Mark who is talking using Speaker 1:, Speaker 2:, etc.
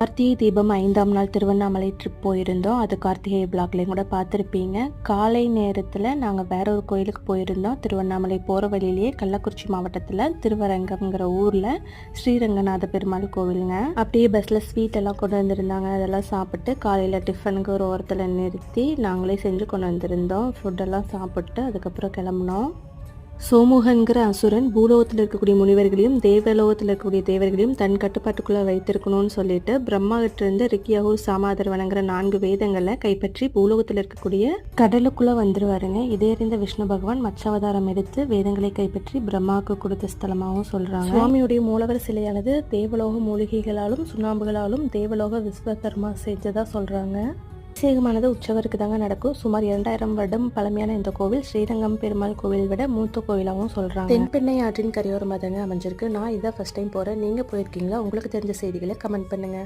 Speaker 1: கார்த்திகை தீபம் ஐந்தாம் நாள் திருவண்ணாமலை ட்ரிப் போயிருந்தோம். அது கார்த்திகை பிளாக்லேயும் கூட பார்த்துருப்பீங்க. காலை நேரத்தில் நாங்கள் வேற ஒரு கோயிலுக்கு போயிருந்தோம். திருவண்ணாமலை போகிற வழியிலேயே கள்ளக்குறிச்சி மாவட்டத்தில் திருவரங்கம்ங்கிற ஊரில் ஸ்ரீரங்கநாத பெருமாள் கோவிலுங்க. அப்படியே பஸ்ஸில் ஸ்வீட் எல்லாம் கொண்டு வந்திருந்தாங்க. அதெல்லாம் சாப்பிட்டு காலையில் டிஃபனுக்கு ஒரு ஓரத்தில் நிறுத்தி நாங்களே செஞ்சு கொண்டு வந்திருந்தோம். ஃபுட்டெல்லாம் சாப்பிட்டு அதுக்கப்புறம் கிளம்புனோம். சோமுகன்கிற அசுரன் பூலோகத்தில் இருக்கக்கூடிய முனிவர்களையும் தேவலோகத்தில் இருக்கக்கூடிய தேவர்களையும் தன் கட்டுப்பாட்டுக்குள்ளே வைத்திருக்கணும்னு சொல்லிட்டு பிரம்மாவிட்டிருந்து ரிக்கியாகு சாமாதர்வனங்கிற நான்கு வேதங்களை கைப்பற்றி பூலோகத்தில் இருக்கக்கூடிய கடலுக்குள்ளே வந்துருவாருங்க. இதே அறிந்த விஷ்ணு பகவான் மச்சவதாரம் எடுத்து வேதங்களை கைப்பற்றி பிரம்மாவுக்கு கொடுத்த ஸ்தலமாகவும் சொல்கிறாங்க சுவாமியுடைய மூலவர் சிலையானது தேவலோக மூலிகைகளாலும் சுண்ணாம்புகளாலும் தேவலோக விஸ்வகர்மா செஞ்சதாக சொல்கிறாங்க அபிஷேகமானது உற்சவருக்கு தாங்க நடக்கும். சுமார் இரண்டாயிரம் வருடம் பழமையான இந்த கோவில் ஸ்ரீரங்கம் பெருமாள் கோவில் விட மூத்த கோவிலாகவும் சொல்றாங்க. தென்பெண்ணை ஆற்றின் கரையோரமாக தாங்க அமைஞ்சிருக்கு. நான் இதான் ஃபர்ஸ்ட் டைம் போறேன். நீங்க போயிருக்கீங்களா? உங்களுக்கு தெரிஞ்ச செய்திகளை கமெண்ட் பண்ணுங்க.